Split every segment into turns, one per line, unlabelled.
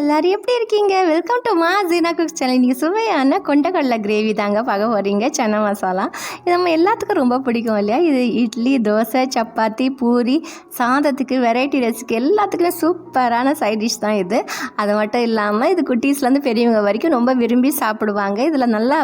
எல்லாரும் எப்படி இருக்கீங்க? வெல்கம் டு மா ஜீனா குக் சேனல் இன்றைக்கி சுவையான கொண்டக்கடலை கிரேவி தாங்க பார்க்க போகிறீங்க சன்னா மசாலா. இது நம்ம எல்லாத்துக்கும் ரொம்ப பிடிக்கும் இல்லையா? இது இட்லி தோசை சப்பாத்தி பூரி சாதத்துக்கு வெரைட்டி ரைஸ்க்கு எல்லாத்துக்குமே சூப்பரான சைட் டிஷ் தான் இது. அது மட்டும் இல்லாமல் இது குட்டீஸ்லேருந்து பெரியவங்க வரைக்கும் ரொம்ப விரும்பி சாப்பிடுவாங்க. இதில் நல்லா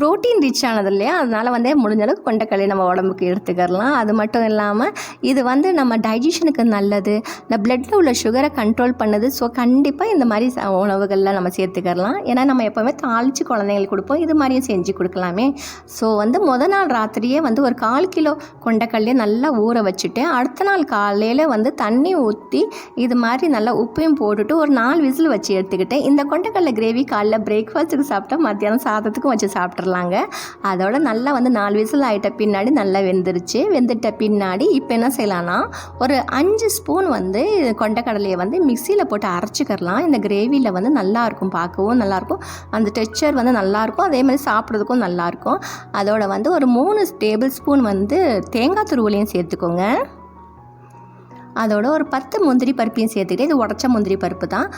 ப்ரோட்டீன் ரிச் ஆனது இல்லையா? அதனால் வந்து முடிஞ்ச அளவுக்கு கொண்டக்கடலை நம்ம உடம்புக்கு எடுத்துக்கலாம் அது மட்டும் இல்லாமல் இது வந்து நம்ம டைஜஷனுக்கு நல்லது. இந்த பிளட்டில் உள்ள சுகரை கண்ட்ரோல் பண்ணுது. ஸோ கண்டிப்பாக இந்த மாதிரி ச- உணவுகளில் நம்ம சேர்த்துக்கலாம் ஏன்னா நம்ம எப்போவுமே தாளித்து குழந்தைங்களுக்கு கொடுப்போம். இது மாதிரியும் செஞ்சு கொடுக்கலாமே. ஸோ வந்து முத நாள் ராத்திரியே வந்து ஒரு கால் கிலோ கொண்டக்கல்லையே நல்லா ஊற வச்சுட்டு அடுத்த நாள் காலையில் வந்து தண்ணி ஊற்றி இது மாதிரி நல்லா உப்பையும் போட்டுட்டு ஒரு நாலு விசில் வச்சு எடுத்துக்கிட்டேன். இந்த கொண்டக்கடலை கிரேவி காலைல பிரேக்ஃபாஸ்ட்டுக்கு சாப்பிட்டா மத்தியானம் சாதத்துக்கும் வச்சு சாப்பிட்றலாங்க அதோட நல்லா வந்து நாலு விசில் ஆகிட்ட பின்னாடி நல்லா வெந்துருச்சு. வெந்துட்ட பின்னாடி இப்போ என்ன செய்யலாம்னா ஒரு அஞ்சு ஸ்பூன் வந்து கொண்டக்கடலையை வந்து மிக்சியில் போட்டு அரைச்சி அரைச்சிக்கிறலாம் இந்த கிரேவியில் வந்து நல்லாயிருக்கும் பார்க்கவும் நல்லாயிருக்கும் அந்த டெக்ஸ்சர் வந்து நல்லாயிருக்கும் அதே மாதிரி சாப்பிட்றதுக்கும் நல்லாயிருக்கும் அதோட வந்து ஒரு மூணு டேபிள் ஸ்பூன் வந்து தேங்காய் துருவலையும் சேர்த்துக்கோங்க. அதோட ஒரு பத்து முந்திரி பருப்பையும் சேர்த்துக்கிட்டு இது உடச்ச முந்திரி பருப்பு தான்.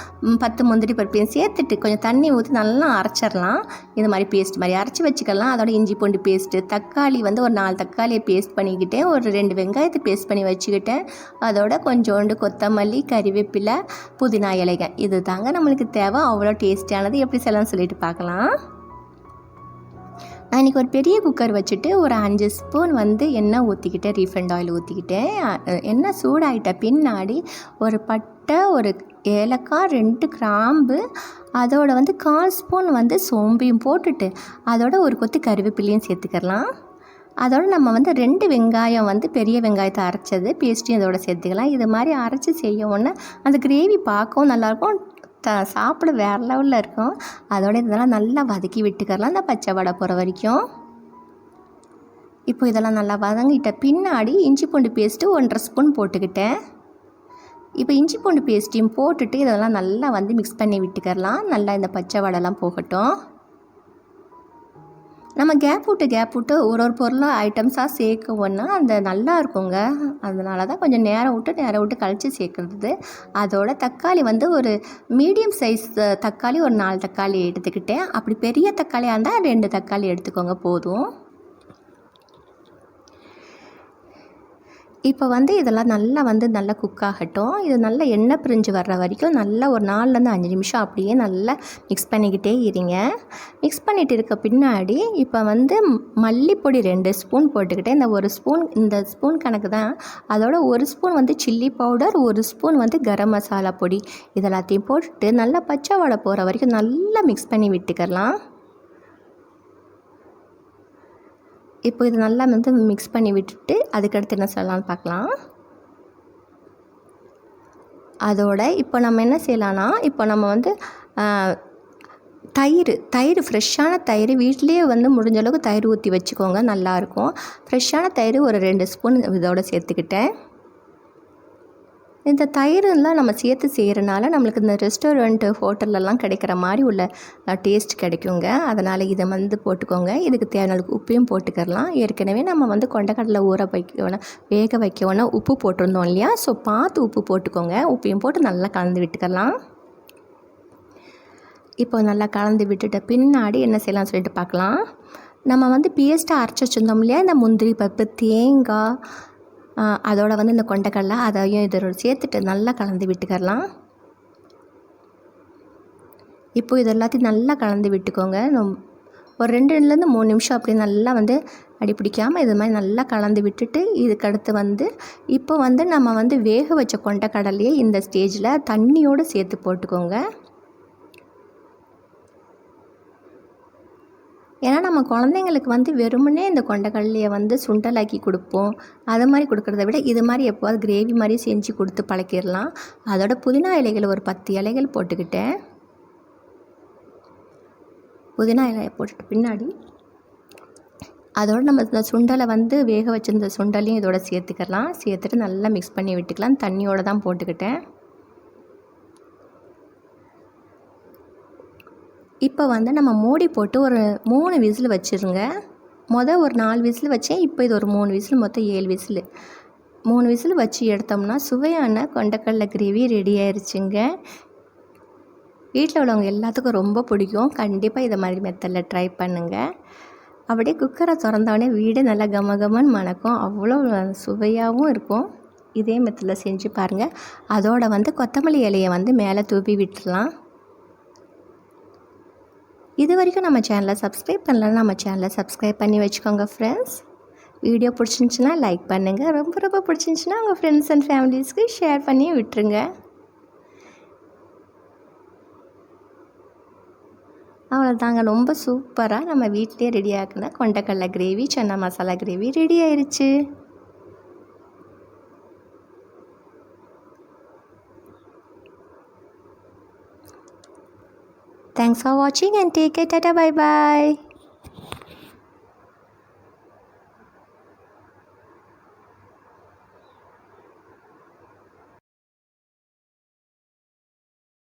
பத்து முந்திரி பருப்பையும் சேர்த்துட்டு கொஞ்சம் தண்ணி ஊற்றி நல்லா அரைச்சிடலாம். இது மாதிரி பேஸ்ட் மாதிரி அரைச்சி வச்சுக்கலாம். அதோட இஞ்சி பூண்டு பேஸ்ட்டு தக்காளி வந்து ஒரு நாலு தக்காளியை பேஸ்ட் பண்ணிக்கிட்டேன் ஒரு ரெண்டு வெங்காயத்தை பேஸ்ட் பண்ணி வச்சுக்கிட்டேன். அதோட கொஞ்சோண்டு கொத்தமல்லி கறிவேப்பிலை புதினா இலைகள். இது தாங்க நம்மளுக்கு தேவை. அவ்வளோ டேஸ்டியானது எப்படி செய்யலாம்னு சொல்லிட்டு பார்க்கலாம். அன்றைக்கி ஒரு பெரிய குக்கர் வச்சுட்டு ஒரு அஞ்சு ஸ்பூன் வந்து எண்ணெய் ஊற்றிக்கிட்டேன் ரீஃபைண்ட் ஆயில் ஊற்றிக்கிட்டேன் எண்ணெய் சூடாயிட்ட பின்னாடி ஒரு பட்டை ஒரு ஏலக்காய் ரெண்டு கிராம்பு அதோட வந்து கால் ஸ்பூன் வந்து சோம்பையும் போட்டுட்டு அதோட ஒரு கொத்து கருவேப்பிலையும் சேர்த்துக்கலாம். அதோட நம்ம வந்து ரெண்டு வெங்காயம் வந்து பெரிய வெங்காயத்தை அரைச்சது பேஸ்ட்டையும் அதோட சேர்த்துக்கலாம். இது மாதிரி அரைச்சி செய்ய உடனே அந்த கிரேவி பார்க்கவும் நல்லாயிருக்கும். த சாப்பிட வேறு லெவலில் இருக்கும். அதோட இதெல்லாம் நல்லா வதக்கி விட்டுக்கலாம் இந்த பச்சை வடை போகிற வரைக்கும். இப்போ இதெல்லாம் நல்லா வதங்கிட்ட பின்னாடி இஞ்சி பூண்டு பேஸ்ட்டு ஒன்றரை ஸ்பூன் போட்டுக்கிட்டேன். இப்போ இஞ்சி பூண்டு பேஸ்ட்டையும் போட்டுட்டு இதெல்லாம் நல்லா வந்து மிக்ஸ் பண்ணி விட்டுக்கரலாம் நல்லா இந்த பச்சை வடைலாம் போகட்டும். நம்ம கேப் விட்டு கேப் விட்டு ஒரு ஒரு பொருளாக ஐட்டம்ஸாக சேர்க்கவோன்னா அந்த நல்லா இருக்குங்க. அதனால தான் கொஞ்சம் நேரம் விட்டு நேரம் விட்டு கழித்து சேர்க்குறது. அதோட தக்காளி வந்து ஒரு மீடியம் சைஸ் தக்காளி ஒரு நாலு தக்காளி எடுத்துக்கிட்டேன். அப்படி பெரிய தக்காளியாக இருந்தால் ரெண்டு தக்காளி எடுத்துக்கோங்க போதும். இப்போ வந்து இதெல்லாம் நல்லா வந்து நல்லா குக் ஆகட்டும். இது நல்லா எண்ணெய் பிரிஞ்சு வர்ற வரைக்கும் நல்லா ஒரு நாலுலேருந்து அஞ்சு நிமிஷம் அப்படியே நல்லா மிக்ஸ் பண்ணிக்கிட்டே இருங்க. மிக்ஸ் பண்ணிட்டு இருக்க பின்னாடி இப்போ வந்து மல்லிப்பொடி ரெண்டு ஸ்பூன் போட்டுக்கிட்டேன். இந்த ஒரு ஸ்பூன் இந்த ஸ்பூன் கணக்கு தான். அதோட ஒரு ஸ்பூன் வந்து சில்லி பவுடர் ஒரு ஸ்பூன் வந்து கரம் மசாலா பொடி. இதெல்லாத்தையும் போட்டுட்டு நல்லா பச்சை வடை போகிற வரைக்கும் நல்லா மிக்ஸ் பண்ணி விட்டுக்கலாம். இப்போ இது நல்லா வந்து மிக்ஸ் பண்ணி விட்டுட்டு அதுக்கடுத்து என்ன செய்யலாம்னு பார்க்கலாம். அதோட இப்போ நம்ம என்ன செய்யலாம்னா இப்போ நம்ம வந்து தயிர் தயிர் ஃப்ரெஷ்ஷான தயிர் வீட்டிலேயே வந்து முடிஞ்ச அளவுக்கு தயிர் ஊற்றி வச்சுக்கோங்க நல்லாயிருக்கும் ஃப்ரெஷ்ஷான தயிர் ஒரு ரெண்டு ஸ்பூன் இதோட சேர்த்துக்கிட்டேன். இந்த தயிரெல்லாம் நம்ம சேர்த்து செய்கிறனால நம்மளுக்கு இந்த ரெஸ்டாரண்ட்டு ஹோட்டல்லலாம் கிடைக்கிற மாதிரி உள்ள டேஸ்ட் கிடைக்குங்க. அதனால் இதை வந்து போட்டுக்கோங்க. இதுக்கு தேவையான அளவுக்கு உப்பையும் போட்டுக்கிறலாம். ஏற்கனவே நம்ம வந்து கொண்டக்கடலை ஊற வைக்கணும் வேக வைக்கணும் உப்பு போட்டிருந்தோம் இல்லையா? ஸோ பார்த்து உப்பு போட்டுக்கோங்க. உப்பையும் போட்டு நல்லா கலந்து விட்டுக்கலாம் இப்போ நல்லா கலந்து விட்டுட்ட பின்னாடி என்ன செய்யலாம்னு சொல்லிட்டு பார்க்கலாம். நம்ம வந்து பேஸ்ட்டை அரைச்சி வச்சுருந்தோம் இல்லையா? இந்த முந்திரி பருப்பு தேங்காய் அதோட வந்து இந்த கொண்டைக்கடலை அதையும் இதோட சேர்த்துட்டு நல்லா கலந்து விட்டுக்கரலாம் இப்போ இது எல்லாத்தையும் நல்லா கலந்து விட்டுக்கோங்க. ஒரு ரெண்டு ரெண்டுலேருந்து மூணு நிமிஷம் அப்படி நல்லா வந்து அடி பிடிக்காமல் இது மாதிரி நல்லா கலந்து விட்டுட்டு இதுக்கடுத்து வந்து இப்போ வந்து நம்ம வந்து வேக வச்ச கொண்டைக்கடலையே இந்த ஸ்டேஜில் தண்ணியோடு சேர்த்து போட்டுக்கோங்க. ஏன்னா நம்ம குழந்தைங்களுக்கு வந்து வெறுமனே இந்த கொண்டைக்கடலையை வந்து சுண்டலாக்கி கொடுப்போம். அது மாதிரி கொடுக்குறத விட இது மாதிரி எப்போவாது கிரேவி மாதிரி செஞ்சு கொடுத்து பழக்கிடலாம். அதோட புதினா இலைகள் ஒரு பத்து இலைகள் போட்டுக்கிட்டேன். புதினா இலையை போட்டுட்டு பின்னாடி அதோட நம்ம இந்த சுண்டலை வந்து வேக வச்சிருந்த சுண்டலையும் இதோட சேர்த்துக்கலாம். சேர்த்துட்டு நல்லா மிக்ஸ் பண்ணி விட்டுக்கலாம். தண்ணியோடு தான் போட்டுக்கிட்டேன். இப்போ வந்து நம்ம மூடி போட்டு ஒரு மூணு விசில் வச்சுருங்க. மொதல் ஒரு நாலு விசில் வச்சேன். இப்போ இது ஒரு மூணு விசில் மொத்தம் ஏழு விசில். மூணு விசில் வச்சு எடுத்தோம்னா சுவையான கொண்டக்கடலை கிரேவி ரெடி ஆயிடுச்சுங்க வீட்டில் உள்ளவங்க எல்லாத்துக்கும் ரொம்ப பிடிக்கும். கண்டிப்பாக இதை மாதிரி மெத்தடில் ட்ரை பண்ணுங்கள் அப்படியே குக்கரை திறந்தவொடனே வீடு நல்லா கம கமன்னு மணக்கும். அவ்வளோ சுவையாகவும் இருக்கும். இதே மெத்தடில் செஞ்சு பாருங்கள் அதோட வந்து கொத்தமல்லி இலையை வந்து மேலே தூவி விட்டுடலாம். இது வரைக்கும் நம்ம சேனலை சப்ஸ்கிரைப் பண்ணலன்னா நம்ம சேனலை சப்ஸ்கிரைப் பண்ணி வச்சுக்கோங்க ஃப்ரெண்ட்ஸ் வீடியோ பிடிச்சிருந்துச்சின்னா லைக் பண்ணுங்கள் ரொம்ப ரொம்ப பிடிச்சிருந்துச்சின்னா உங்கள் ஃப்ரெண்ட்ஸ் அண்ட் ஃபேமிலிஸ்க்கு ஷேர் பண்ணி விட்டுருங்க. அவ்வளோதாங்க ரொம்ப சூப்பராக நம்ம வீட்டிலே ரெடி ஆக்குன கொண்டக்கடலை gravy chana masala gravy ready ஆயிடுச்சு Thanks for watching and take care. Tata bye bye.